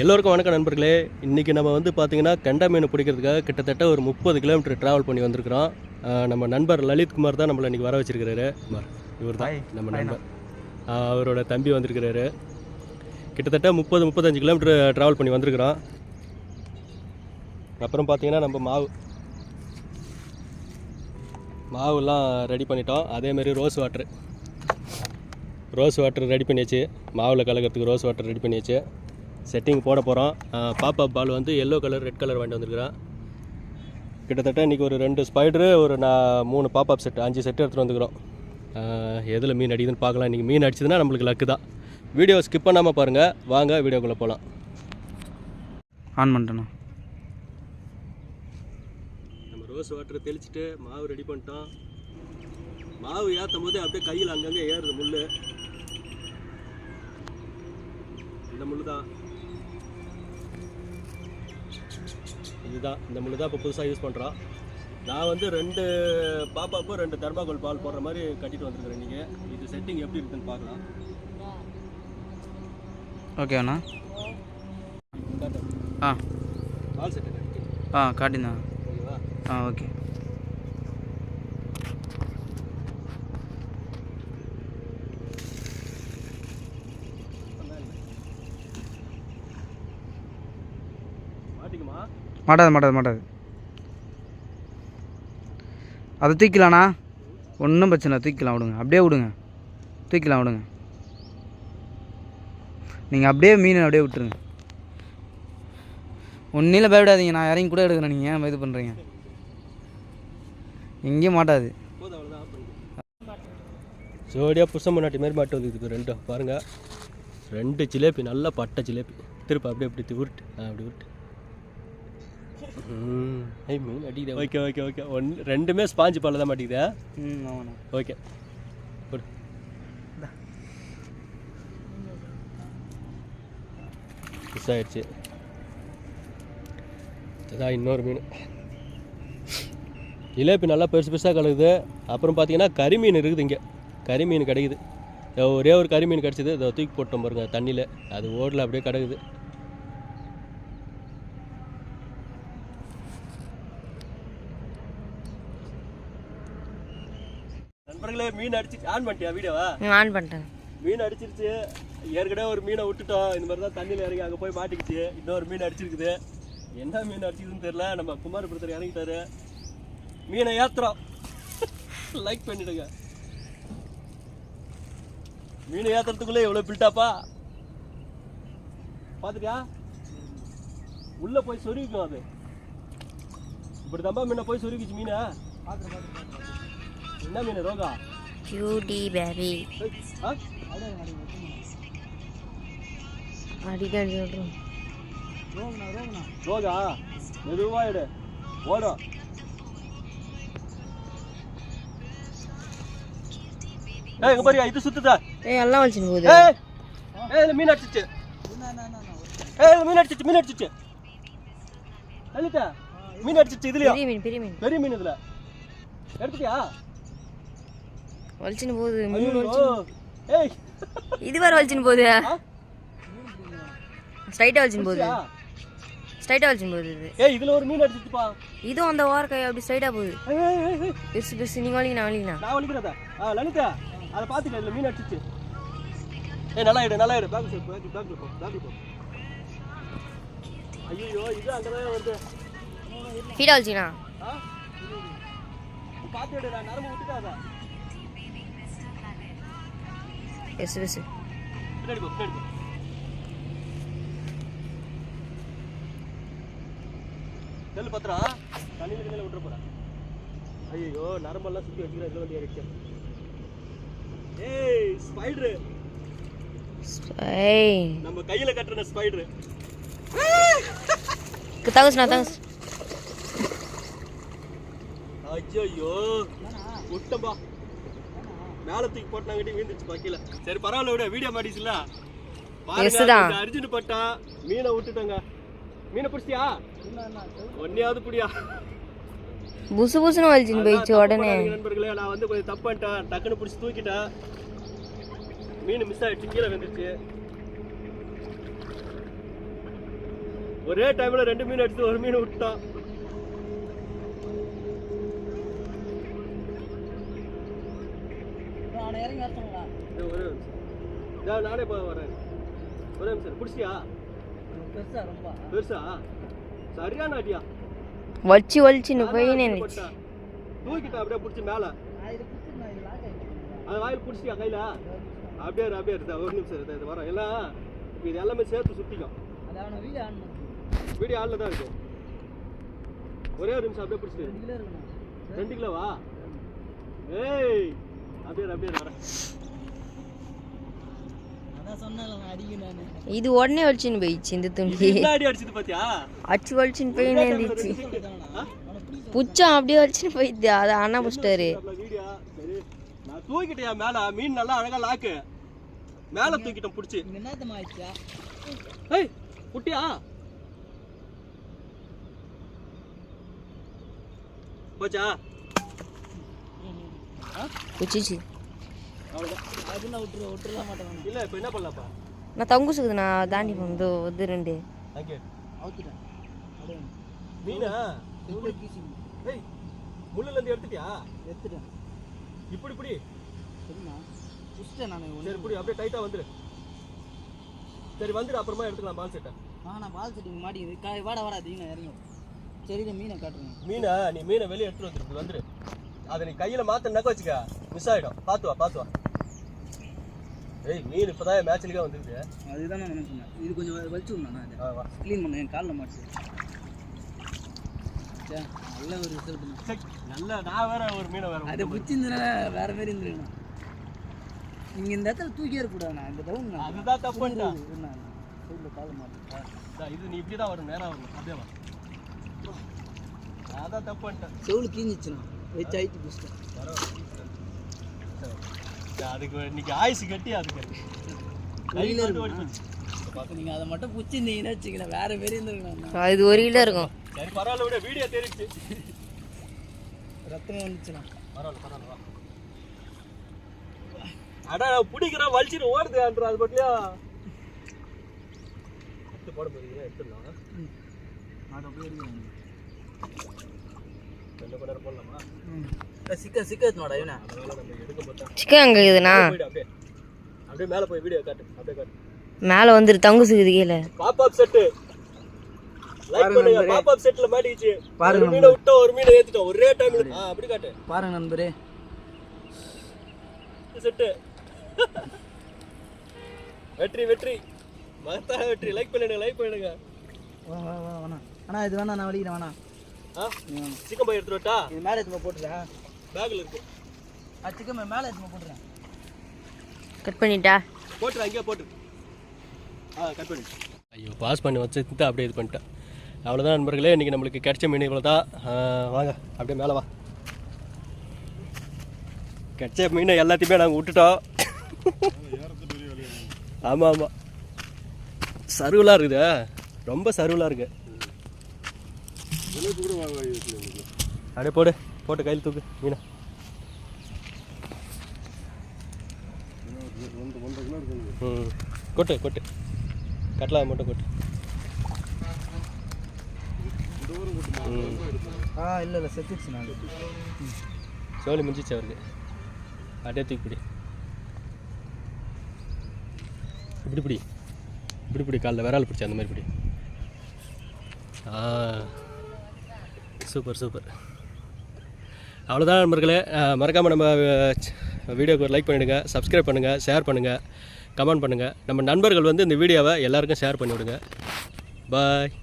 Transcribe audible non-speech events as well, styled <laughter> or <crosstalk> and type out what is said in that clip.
எல்லோருக்கும் வணக்கம் நண்பர்களே. இன்றைக்கி நம்ம வந்து பார்த்திங்கன்னா கெண்டை மீன் பிடிக்கிறதுக்காக கிட்டத்தட்ட ஒரு முப்பது கிலோமீட்டர் ட்ராவல் பண்ணி வந்திருக்கிறோம். நம்ம நண்பர் லலித் குமார் தான் நம்மளை இன்றைக்கி வர வச்சிருக்கிறாரு. குமார் இவர் தான். நம்ம நண்பர். அவரோட தம்பி வந்திருக்கிறாரு. கிட்டத்தட்ட முப்பது முப்பத்தஞ்சு கிலோமீட்டர் ட்ராவல் பண்ணி வந்திருக்கிறோம். அப்புறம் பார்த்தீங்கன்னா நம்ம மாவு மாவுலாம் ரெடி பண்ணிட்டோம். அதேமாரி rose water rose water ready பண்ணியாச்சு. மாவில் கலக்கிறதுக்கு ரோஸ் வாட்டர் ரெடி பண்ணியாச்சு. செட்டிங் போட போகிறோம் பாப்பா பால் வந்து எல்லோ கலர் ரெட் கலர் வாங்கிட்டு வந்திருக்கிறேன் கிட்டத்தட்ட இன்றைக்கி ஒரு ரெண்டு ஸ்பைடரு ஒரு நான் மூணு பாப்பாப் செட் அஞ்சு செட் எடுத்துகிட்டு வந்துக்கிறோம். எதில் மீன் அடிக்குதுன்னு பார்க்கலாம். இன்றைக்கி மீன் அடிச்சதுன்னா நம்மளுக்கு லக்கு தான். வீடியோ ஸ்கிப் பண்ணாமல் பாருங்கள் வாங்க வீடியோக்குள்ளே போகலாம் ஆன் பண்ணிட்டேண்ணா. நம்ம ரோஸ் வாட்டர் தெளிச்சிட்டு மாவு ரெடி பண்ணிட்டோம். மாவு ஏற்றும் போது அப்படியே கையில் அங்கங்கே ஏறுது முள் இந்த முள் தான் இதுதான். இந்த முள் தான் இப்போ புதுசாக யூஸ் பண்ணுறோம் நான் வந்து ரெண்டு பாப்பாவுக்கும் ரெண்டு தர்மாகோல் பால் போடுற மாதிரி கட்டிட்டு வந்துருக்குறேன் நீங்கள் இது செட்டிங் எப்படி இருக்குன்னு பார்க்கலாம். ஓகே அண்ணா. ஆ. பால் செட்டு கட்டி ஆ ஓகேவா? ஆ ஓகே. மாட்டாது மாட்டாது மாட்டாது. அதை தூக்கலாண்ணா ஒன்றும் பிரச்சனை இல்லை. தூக்கிக்கலாம் விடுங்க. அப்படியே விடுங்க. தூக்கலாம் விடுங்க. நீங்கள் அப்படியே மீன் அப்படியே விட்டுருங்க. ஒன்றில் பயப்படாதீங்க. நான் இறங்கி கூட எடுக்கிறேன். நீங்கள் ஏன் இது பண்ணுறீங்க எங்கேயும் மாட்டாது. ஜோடியாக புஷம் பண்ணாட்டி மாதிரி மாட்டு வந்து இதுக்கு ரெண்டும். பாருங்க. ரெண்டு ஜிலேபி நல்லா பட்டை ஜிலேபி. திருப்பி அப்படியே அப்படி உருட்டு அப்படி உருட்டு ஐ மீன் அடிக்குதே. ஓகே ஓகே ஓகே ஒன் ரெண்டுமே ஸ்பாஞ்சு பால் தான் மாட்டிக்குதே. ம் ஆமாண்ணா ஓகே போடு மிஸ் ஆயிடுச்சு. இதான் இன்னொரு மீன். ஜிலேபி நல்லா பெருசு பெருசாக கலக்குது அப்புறம் பார்த்தீங்கன்னா கரிமீன் இருக்குது இங்கே. கரிமீன் கிடைக்குது. ஒரே ஒரு கரிமீன் கிடச்சிது. இதை தூக்கி போட்டோம் பாருங்க தண்ணியில். அது ஓடல அப்படியே கிடக்குது. நண்பர்களே மீன் அடிச்சு ஆன் பண்ணிட்டியா வீடியோவா? ஆன் பண்ணிட்டேன். மீன் அடிச்சிருச்சு. ஏற்கனவே ஒரு மீனை விட்டுட்டோம். இந்த மாதிரி தான் தண்ணியில் இறங்கி அங்கே போய் மாட்டிக்கிச்சு. இன்னொரு மீன் அடிச்சிருக்குது. என்ன மீன் அடிச்சிருக்குன்னு தெரியல. நம்ம குமார் பிரதர் இறங்கிட்டாரு. மீனை ஏத்துறோம். <laughs> லைக் பண்ணிடுங்க. மீனை ஏத்துறதுக்குள்ளே எவ்வளோ பில்டாப்பா பார்த்துட்டியா உள்ளே போய் சொருவிக்கும் அது. இப்படி தம்பா மீனை? போய் சொருவிக்குச்சு மீனை என்ன மீன் ரோகா கியூடி பேபி அடிக்கடி சொல்கிறோம் ரோகா மெதுவா எடு ஓடும் ஏய் இங்க பாரியா இது சுத்துதா ஏய் எல்லாம் வச்சுன்னு போகுது ஏய் ஏய் மீன் அடிச்சிச்சு ஏய் மீன் அடிச்சிச்சு மீன் அடிச்சிச்சு மீன் அடிச்சிச்சு இதுலயா பெரிய மீன் பெரிய மீன் பெரிய மீன் இதுல எடுத்துட்டியா வலிச்சுன்னு போகுது. மூணு இது வேற வலிச்சுன்னு போகுது. ஆ? ஸ்ட்ரைட்டாக வலிச்சுன்னு போகுது? ஸ்ட்ரைட்டாக வலிச்சுன்னு போகுது இது. ஏய் இதுல ஒரு மீன் அடிச்சிச்சுப்பா இதுவும் அந்த ஓரக்கை அப்படி ஸ்ட்ரைட்டாக போகுது. பெருசு பெருசு. நீங்கள் வலிங்க நான் வலிங்கண்ணா நான் வலிக்கிறதா ஆ லலிதா அதை பார்த்துக்க இதுல மீன் அடிச்சிச்சு ஏய் நல்லா இடு நல்லா இடு. பேக் பேக் பேக் பேக் ஐயோ இது அங்கதான் வருது? ஃபீடாக வலிச்சிங்கண்ணா ஆ? பார்த்து நரம்பு விட்டுட்டாத பின்னாடி போ நெல் பத்திரா தண்ணியில் கண்ணில் விட்டுற போறேன் ஐயோ நரம்பெல்லாம் சுற்றி வச்சுக்கிறேன் இதில் வந்து ஏறிச்சு ஏய் ஸ்பைடரு ஏய் நம்ம கையில் கட்டுற ஸ்பைடரு தங்கச்சு ஐயோ விட்டம்பா மேல தூக்கி போட்டாங்கிட்டு வீந்துச்சு பக்கில சரி பரவாயில்ல விட வீடியோ மாட்டிச்சுல. அர்ஜுன் பட்டா மீனை விட்டுட்டோங்க. மீனை பிடிச்சியா ஒன்னையாவது பிடியா. புசு புசுன்னு வலிச்சுன்னு போயிடுச்சு உடனே. நண்பர்களே நான் வந்து கொஞ்சம் தப்பு பண்ணிட்டேன். டக்குன்னு பிடிச்சி தூக்கிட்டேன். மீன் மிஸ் ஆயிடுச்சு கீழே வந்துருச்சு ஒரே டைமில் ரெண்டு மீன் எடுத்து ஒரு மீன் விட்டோம் இது ஒரே நிமிஷம். நானே போய் வரேன். ஒரே நிமிஷம் பிடிச்சியா பெருசா சரியான அடியா. வலிச்சு வலிச்சுன்னு போய் நின்றுச்சு போட்டா. தூக்கிட்டேன் அப்படியே பிடிச்சி மேலே. அது வாயில் பிடிச்சியா கையில்? அப்படியே அப்படியே இருந்தா ஒரு நிமிஷம் இருந்தா இது வரோம் எல்லாம் இது எல்லாமே சேர்த்து சுற்றிக்கும் வீடியோ ஆளில் தான் இருக்கு ஒரே ஒரு நிமிஷம் அப்படியே பிடிச்சிட்டு ரெண்டு கிலோவா? ஏய் அப்படியே அப்படியே வரேன் இது உடனே வலிச்சுன்னு போயிடுச்சு இந்த துணி. என்ன அடி அடிச்சது பாத்தியா? அச்சு வலிச்சுன்னு போய் ஆ? புச்சம் அப்படியே வலிச்சுன்னு போயிடுது அதை அண்ணா நான் தூக்கிட்டேன் மேல. மீன் நல்லா அழகா லாக்கு மேல தூக்கிட்டேன் பிடிச்சி. ஏய் குட்டியா? போச்சா? புச்சிச்சு அவ்வளோதான் இல்ல இப்போ என்ன பண்ணலாம்ப்பா நான் தங்குசுக்குது நான் தாண்டி வந்து இது ரெண்டு. மீனா? முள்ளுல இருந்து எடுத்துட்டியா? இப்படி இப்படி. சரி இப்படி அப்படியே டைட்டா வந்துரு. சரி வந்துரு அப்புறமா எடுத்துக்கலாம் பால் செட்டை மீனை நீ மீனை வெளியே எடுத்துட்டு வந்துரு வந்துரு. அதை நீ கையில மாத்தனாக்க வச்சுக்க. மிஸ் ஆயிடும். பாத்து வா பாத்து வா. ஏய் மீன் இப்பதான் மேட்ச்லயே வந்துருக்கு அதுதான் நான் சொன்னேன். இது கொஞ்சம் வலிச்சு விடணும் க்ளீன் பண்ண என் காலில் மாட்டு. நல்ல ஒரு ரிசல்ட் நல்ல நான் வேற ஒரு மீனை வேற அதை பிடிச்சிருந்தா வேற மாதிரி இருந்துருக்கணும் நீங்கள் இந்த இடத்துல தூக்கி இருக்கக்கூடாதுண்ணா. இந்த டவுன் அதுதான் தப்புன்ட்டா சைடில் காலை மாட்டேன் இது நீ இப்படி தான் வரும் நேரா வரணும் அப்படியே வா. அதான் தப்புன்ட்டேன். செவுளு கீஞ்சிச்சுண்ணா. வச்சு ஆயிட்டு பிடிச்சிட்டேன் சரி, அதுக்கு இன்னைக்கு ஆயுசு கட்டி அதுக்கு. நீங்கள் அதை மட்டும் பிடிச்சிருந்தீங்கன்னா வச்சுக்கலாம் வேற மாரி இருந்துருக்கணும் இது ஒரு கிலோ இருக்கும். சரி பரவாயில்ல விட. வீடியோ தெரிஞ்சிச்சு ரத்தமே வந்துச்சுண்ணா. பரவாயில்ல பரவாயில்ல வா. அடா நான் பிடிக்கிறேன் வலிச்சிட்டு ஓடுதுன்ற அது பட்டியா? எடுத்து போட முடியுங்க எடுத்துடலாம்? அது அப்படியே இவனா? சிக்கன் அங்கே இருக்குதுண்ணா? போயிடு அப்படியே. மேலே போய் வீடியோ காட்டு அப்படியே காட்டு. மேலே வந்துரு தங்குசுக்குது கீழே. பாப் செட்டு லைக் பண்ணுங்க பாப் செட்ல மாட்டிக்கிச்சு. பாருங்க மீனை விட்டோம் ஒரு மீனை ஏத்திட்டோம். ஒரே டைம் ஆ அப்படி காட்டு. பாருங்க நண்பரே. செட்டு வெற்றி வெற்றி. மகத்தான வெற்றி. லைக் பண்ணுங்க லைக் பண்ணுங்க. வா வா வா வேணா அண்ணா இது வேணா நான் வலிக்கிறேன் வேணா சிக்கன் போய் எடுத்துட்டு வரட்டா? இது மேலே எடுத்து போட்டுறா? பேக்ல இருக்கு. அது சிக்கன் மேலே எடுத்து போட்டுறேன் கட் பண்ணிட்டா? போட்டுரு அங்கேயே போட்டுரு ஆ கட் பண்ணி. ஐயோ பாஸ் பண்ணி வச்சு அப்படியே இது பண்ணிட்டேன். அவ்வளோதான் நண்பர்களே இன்றைக்கி நம்மளுக்கு கிடைச்ச மீன் இவ்வளோ தான் வாங்க அப்படியே மேலே வா. கிடைச்ச மீனை எல்லாத்தையுமே நாங்கள் விட்டுட்டோம். ஆமாம் ஆமாம் சருவலாக இருக்குதே. ரொம்ப சருவலாக இருக்கு. அப்படியே போடு போட்டு கையில் தூக்கு மீனை. ம் கொட்டு கொட்டு. கட்லா மட்டும் கொட்டு. ஆ இல்லை இல்லை செத்துச்சு நான். சோழி முடிஞ்சிச்சு அவருக்கு. அப்படியே தூக்கி பிடி. இப்படி பிடி. இப்படி பிடி காலில் விரால் பிடிச்சி அந்த மாதிரி பிடி. ஆ. Super super. அவ்வளோதான் நண்பர்களே. மறக்காமல் நம்ம வீடியோக்கு ஒரு லைக் பண்ணிவிடுங்க சப்ஸ்கிரைப் பண்ணுங்கள் ஷேர் பண்ணுங்கள் கமெண்ட் பண்ணுங்கள் நம்ம நண்பர்கள் வந்து இந்த வீடியோவை எல்லாருக்கும் ஷேர் பண்ணிவிடுங்க. பாய்